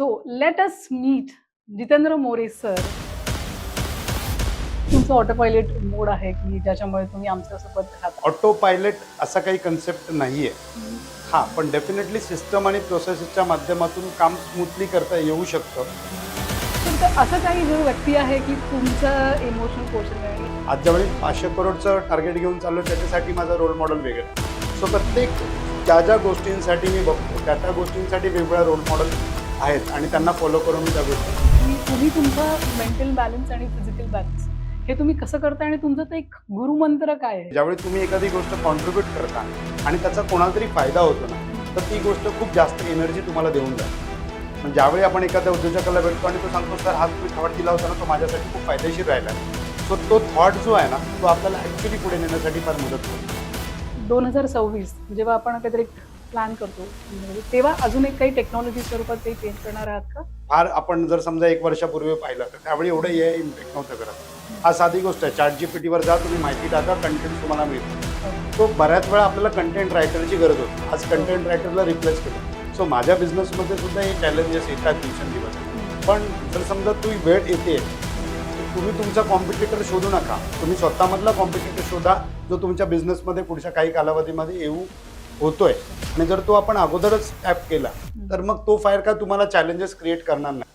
So let us meet Jitendra More sir तुमचं auto pilot mode आहे की ज्याच्यामुळे तुम्ही आमच्यासोबत राहता? ऑटो पायलट असा काही कन्सेप्ट नाही आहे हां पण डेफिनेटली सिस्टम आणि प्रोसेसच्या माध्यमातून काम स्मूथली करता येऊ शकतं. तर असं काही जो व्यक्ती आहे की तुमचं इमोशनल पोषण आहे आज ज्यावेळी पाचशे करोडचं टार्गेट घेऊन चाललो त्याच्यासाठी माझा रोल मॉडेल वेगळा. सो प्रत्येक ज्या ज्या गोष्टींसाठी मी बघतो त्या त्या गोष्टींसाठी वेगवेगळ्या रोल मॉडेल आहेत आणि त्यांना फॉलो करून त्या गोष्टी. तुम्ही तुमचा मेंटल बॅलन्स आणि फिजिकल बॅलन्स हे तुम्ही कसं करता आणि तुमचं ते एक गुरुमंत्र काय आहे? ज्यावेळी तुम्ही एखादी गोष्ट कॉन्ट्रीब्यूट करता आणि त्याचा कोणाला तरी फायदा होतो ना तर ती गोष्ट खूप जास्त एनर्जी तुम्हाला देऊन जाते. पण ज्यावेळी आपण एखाद्या उद्योजकाला भेटतो आणि तो सांगतो सर हा तुम्ही थॉट दिला होता ना तो माझ्यासाठी खूप फायदेशीर राहिला सो तो थॉट जो आहे ना तो आपल्याला ॲक्च्युली पुढे नेण्यासाठी फार मदत होतो दोन हजार सव्वीस जेव्हा आपण काहीतरी प्लॅन करतो. म्हणजे तेव्हा अजून एक काही टेक्नॉलॉजी स्वरूपात काही चेंज करणार आहात का? फार आपण जर समजा एक वर्षापूर्वी पाहिलं तर त्यावेळी एवढं ए इम्पॅक्ट नव्हतं करत. हा साधी गोष्ट आहे. चॅट जीपीटीवर जा तुम्ही माहिती टाका कंटेंट तुम्हाला मिळतो. तो बऱ्याच वेळा आपल्याला कंटेंट रायटरची गरज होती. आज कंटेंट रायटरला रिप्लेस केलं. सो माझ्या बिझनेसमध्ये सुद्धा हे चॅलेंजेस येतात दिवसेंदिवस. पण जर समजा तू वेळ येते तुम्ही तुमचा कॉम्पिटिटर शोधू नका. तुम्ही स्वतःमधला कॉम्पिटिटर शोधा जो तुमच्या बिझनेसमध्ये पुढच्या काही कालावधीमध्ये येऊ होतोय. आणि जर तो आपण अगोदरच ॲप केला तर मग तो फायर काय तुम्हाला चॅलेंजेस क्रिएट करणार नाही.